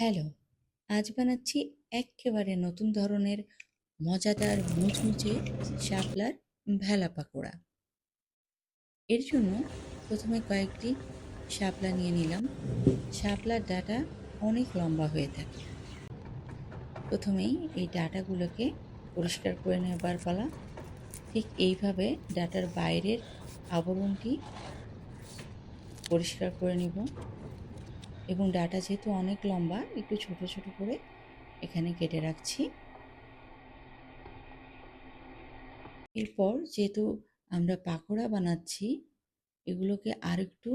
Hello, আজ বানাচ্ছি এক্কেবারে নতুন ধরনের মজাদার মুচমুচে শাপলার ভেলা পাকোড়া। এর জন্য প্রথমে কয়েকটি শাপলা নিয়ে নিলাম। শাপলার ডাটা অনেক লম্বা হয়ে থাকে। প্রথমেই এই ডাটাগুলোকে পরিষ্কার করে নেবার পালা। ঠিক এইভাবে ডাটার বাইরের আবরণটি পরিষ্কার করে নিব। এবং ডাটা যেহেতু অনেক লম্বা, একটু ছোট ছোট করে এখানে কেটে রাখছি। এরপর যেহেতু আমরা পাকোড়া বানাচ্ছি, এগুলোকে আর একটু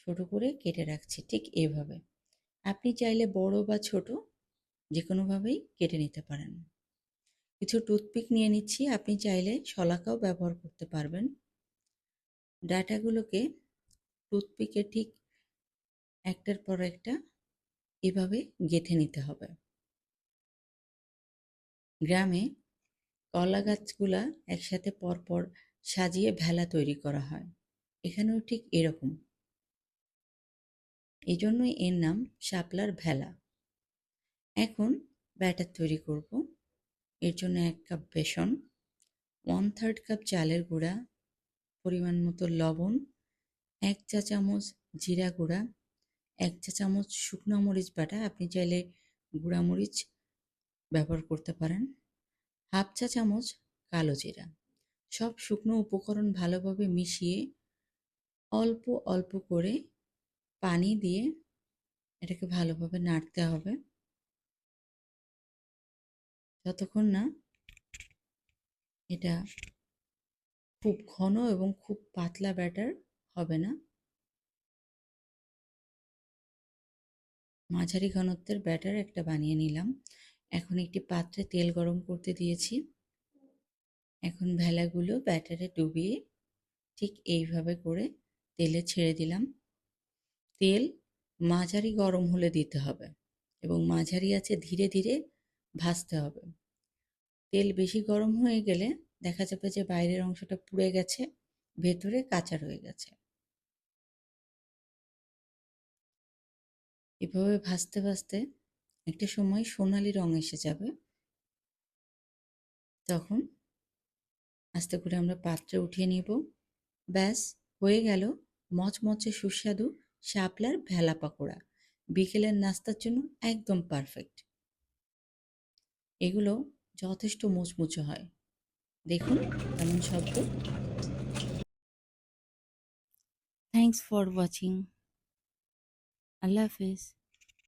ছোট করে কেটে রাখছি ঠিক এভাবে। আপনি চাইলে বড় বা ছোট যে কোনোভাবেই কেটে নিতে পারেন। কিছু টুথপিক নিয়ে নিচ্ছি, আপনি চাইলে শলাকাও ব্যবহার করতে পারবেন। ডাটাগুলোকে টুথপিকে ঠিক একটার পর একটা এভাবে গেঁথে নিতে হবে। গ্রামে কলা গাছগুলা একসাথে পরপর সাজিয়ে ভেলা তৈরি করা হয়। এখানেও ঠিক এরকম। এই জন্যই এর নাম শাপলার ভেলা। এখন ব্যাটার তৈরি করব। এর জন্য এক কাপ বেসন, ওয়ান থার্ড কাপ চালের গুঁড়া, পরিমাণ মতো লবণ, এক চা চামচ জিরা গুঁড়া এক চা চামচ শুকনো মরিচ বাটা, আপনি চাইলে গুঁড়া মরিচ ব্যবহার করতে পারেন। হাফ চা চামচ কালো জিরা। সব শুকনো উপকরণ ভালোভাবে মিশিয়ে অল্প অল্প করে পানি দিয়ে এটাকে ভালোভাবে নাড়তে হবে। যতক্ষণ না এটা খুব ঘন এবং খুব পাতলা ব্যাটার হবে না। মাঝারি ঘনত্বের ব্যাটার একটা বানিয়ে নিলাম। এখন একটি পাত্রে তেল গরম করতে দিয়েছি। এখন ভেলাগুলো ব্যাটারে ডুবিয়ে ঠিক এইভাবে করে তেলে ছেড়ে দিলাম। তেল মাঝারি গরম হলে দিতে হবে এবং মাঝারি আছে ধীরে ধীরে ভাজতে হবে। তেল বেশি গরম হয়ে গেলে দেখা যাবে যে বাইরের অংশটা পুড়ে গেছে, ভেতরে কাঁচা রয়ে গেছে। এভাবে ভাজতে ভাজতে একটা সময় সোনালি রং এসে যাবে। তখন আস্তে করে আমরা পাত্রে উঠিয়ে নিব। ব্যাস, হয়ে গেল মচমচে সুস্বাদু শাপলার ভেলা পাকোড়া। বিকেলের নাস্তার জন্য একদম পারফেক্ট এগুলো যথেষ্ট মুচমুচে হয়। দেখুন কেমন শব্দ। থ্যাংকস ফর ওয়াচিং আল্লাহ হাফিজ